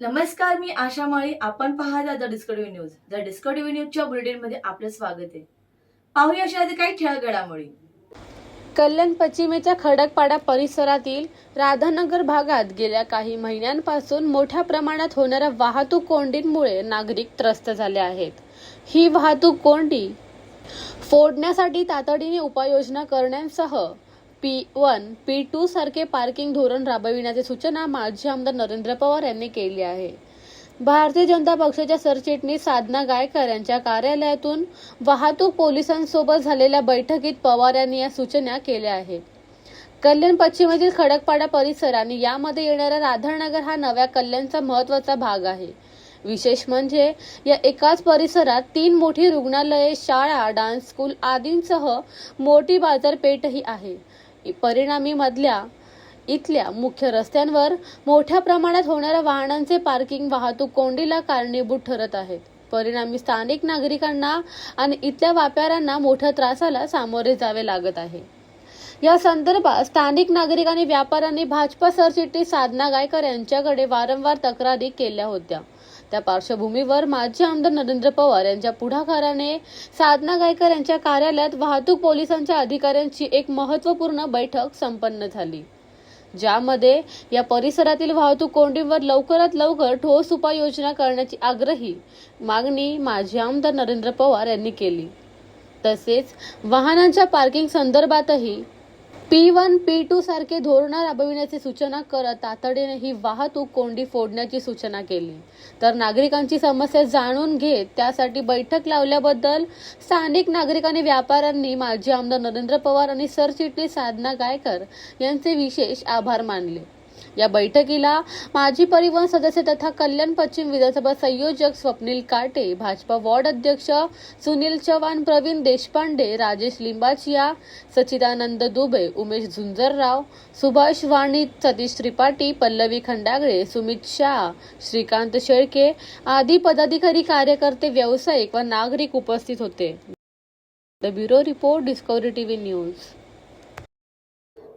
नमस्कार मी आशा माळी. आपण पाहता the Discovery News. The Discovery न्यूजच्या बुलेटिनमध्ये आपलं स्वागत आहे. पाहूया अशा आधी काही ठळक घडामोडी कल्याण पश्चिमेच्या खडकपाडा परिसरातील राधानगर भागात गेल्या काही महिन्यांपासून मोठ्या प्रमाणात होणाऱ्या वाहतूक कोंडींमुळे नागरिक त्रस्त झाले आहेत. ही वाहतूक कोंडी फोडण्यासाठी तातडीने उपाययोजना करण्यासह पी वन पी टू सारखे पार्किंग धोरण राबविण्याची सूचना माजी आमदार नरेंद्र पवार यांनी केली आहे. भारतीय जनता पक्षाच्या सरचिटणीस साधना गायकर यांच्या कार्यालयातून वाहतूक पोलिसांसोबत झालेल्या बैठकीत पवार यांनी या सूचना केल्या आहेत. कल्याण पश्चिमेतील खडकपाडा परिसर आणि यामध्ये येणारा राधानगर हा नव्या कल्याणचा महत्त्वाचा भाग आहे. विशेष म्हणजे या एकाच परिसरात तीन मोठी रुग्णालये शाळा डान्स स्कूल आदींसह मोठी बाजारपेठही आहे. परिणामी मधल्या इथल्या मुख्य रस्त्यांवर मोठ्या प्रमाणात होणाऱ्या वाहनांचे पार्किंग वाहतूक कोंडीला कारणीभूत ठरत आहेत. परिणामी स्थानिक नागरिकांना आणि इथल्या व्यापाऱ्यांना मोठ्या त्रासाला सामोरे जावे लागत आहे. या संदर्भात स्थानिक नागरिक आणि व्यापाऱ्यांनी भाजपा सरचिटणीस साधना गायकर यांच्याकडे वारंवार तक्रारी केल्या होत्या. त्या पार्श्वभूमीवर माजी आमदार नरेंद्र पवार यांच्या पुढाकाराने साधना गायकर यांच्या कार्यालयात वाहतूक पोलिसांच्या अधिकाऱ्यांची एक महत्त्वपूर्ण बैठक संपन्न झाली. ज्यामध्ये या परिसरातील वाहतूक कोंडीवर लवकरात लवकर ठोस उपाययोजना करण्याची आग्रही मागणी माजी आमदार नरेंद्र पवार यांनी केली. तसेच वाहनांच्या पार्किंग संदर्भातही पी वन पी टू सारखे धोरण राबविण्याची सूचना करत तातडीने ही वाहतूक कोंडी फोडण्याची सूचना केली. तर नागरिकांची समस्या जाणून घेत त्यासाठी बैठक लावल्याबद्दल स्थानिक नागरिक आणि व्यापाऱ्यांनी माजी आमदार नरेंद्र पवार आणि सरचिटणीस साधना गायकर यांचे विशेष आभार मानले. या बैठकीला माजी परिवहन सदस्य तथा कल्याण पश्चिम विधानसभा संयोजक स्वप्नील काटे भाजपा वॉर्ड अध्यक्ष सुनील चव्हाण प्रवीण देशपांडे राजेश लिंबाचिया सचिदानंद दुबे उमेश झुंजरराव सुभाष वाणी सतीश त्रिपाठी पल्लवी खंडागळे सुमित शाह श्रीकांत शेळके आदी पदाधिकारी कार्यकर्ते व्यावसायिक व नागरिक उपस्थित होते. The bureau report Discovery TV News.